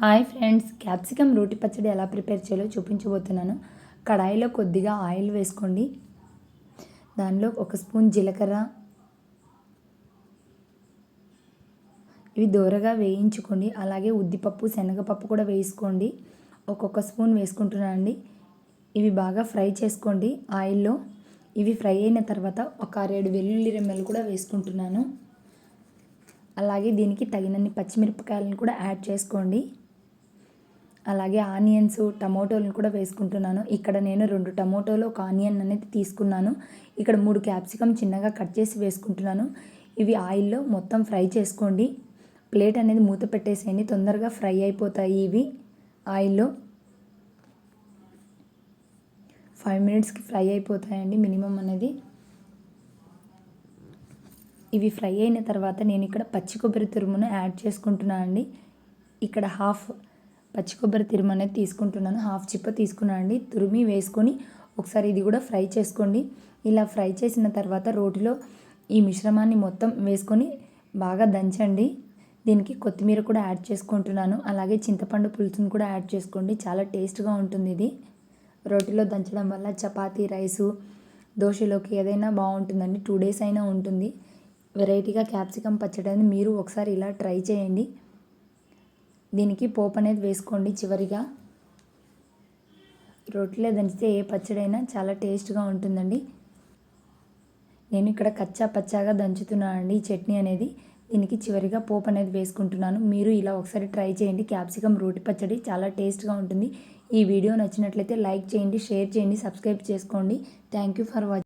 Hi friends capsicum రోటి పచ్చడి ఎలా ప్రిపేర్ చేయాలో చూపించబోతున్నాను. కడాయిలో కొద్దిగా ఆయిల్ వేసుకోండి. దానిలో ఒక స్పూన్ జీలకర్ర. ఇవి దూరగా వేయించుకోండి. అలాగే ఉద్దిపప్పు శనగపప్పు కూడా వేసుకోండి. ఒక్కొక్క స్పూన్ వేసుకుంటున్నానండి. ఇవి బాగా ఫ్రై చేసుకోండి ఆయిల్లో. ఇవి ఫ్రై అయిన తర్వాత ఒక ఆరేడు వెల్లుల్లి రెమ్మలు కూడా వేసుకుంటున్నాను. అలాగే దీనికి తగినన్ని పచ్చిమిరపకాయలను కూడా యాడ్ చేసుకోండి. అలాగే ఆనియన్స్ టమోటోలను కూడా వేసుకుంటున్నాను. ఇక్కడ నేను రెండు టమోటోలు ఒక ఆనియన్ అనేది తీసుకున్నాను. ఇక్కడ మూడు క్యాప్సికమ్ చిన్నగా కట్ చేసి వేసుకుంటున్నాను. ఇవి ఆయిల్లో మొత్తం ఫ్రై చేసుకోండి. ప్లేట్ అనేది మూత పెట్టేసేయండి. తొందరగా ఫ్రై అయిపోతాయి ఇవి ఆయిల్లో. ఫైవ్ మినిట్స్కి ఫ్రై అయిపోతాయండి మినిమం అనేది. ఇవి ఫ్రై అయిన తర్వాత నేను ఇక్కడ పచ్చి కొబ్బరి తురుమును యాడ్ చేసుకుంటున్నాను అండి ఇక్కడ హాఫ్ పచ్చి కొబ్బరి తురుము అనేది తీసుకుంటున్నాను. హాఫ్ చిప్ప తీసుకున్నాను అండి తురిమి వేసుకొని ఒకసారి ఇది కూడా ఫ్రై చేసుకోండి. ఇలా ఫ్రై చేసిన తర్వాత రోటిలో ఈ మిశ్రమాన్ని మొత్తం వేసుకొని బాగా దంచండి. దీనికి కొత్తిమీర కూడా యాడ్ చేసుకుంటున్నాను. అలాగే చింతపండు పులుసును కూడా యాడ్ చేసుకోండి. చాలా టేస్ట్గా ఉంటుంది ఇది. రోటిలో దంచడం వల్ల చపాతీ రైసు దోశలోకి ఏదైనా బాగుంటుందండి. టూ డేస్ అయినా ఉంటుంది. వెరైటీగా క్యాప్సికమ్ పచ్చడి మీరు ఒకసారి ఇలా ట్రై చేయండి. దీనికి పోపు అనేది వేసుకోండి చివరిగా. రొట్టెలో దంచితే ఏ పచ్చడైనా చాలా టేస్ట్గా ఉంటుందండి. నేను ఇక్కడ కచ్చా పచ్చాగా దంచుతున్నానండి ఈ చట్నీ అనేది. దీనికి చివరిగా పోపు అనేది వేసుకుంటున్నాను. మీరు ఇలా ఒకసారి ట్రై చేయండి. క్యాప్సికమ్ రోటి పచ్చడి చాలా టేస్ట్గా ఉంటుంది. ఈ వీడియో నచ్చినట్లయితే లైక్ చేయండి షేర్ చేయండి సబ్స్క్రైబ్ చేసుకోండి. Thank you for watching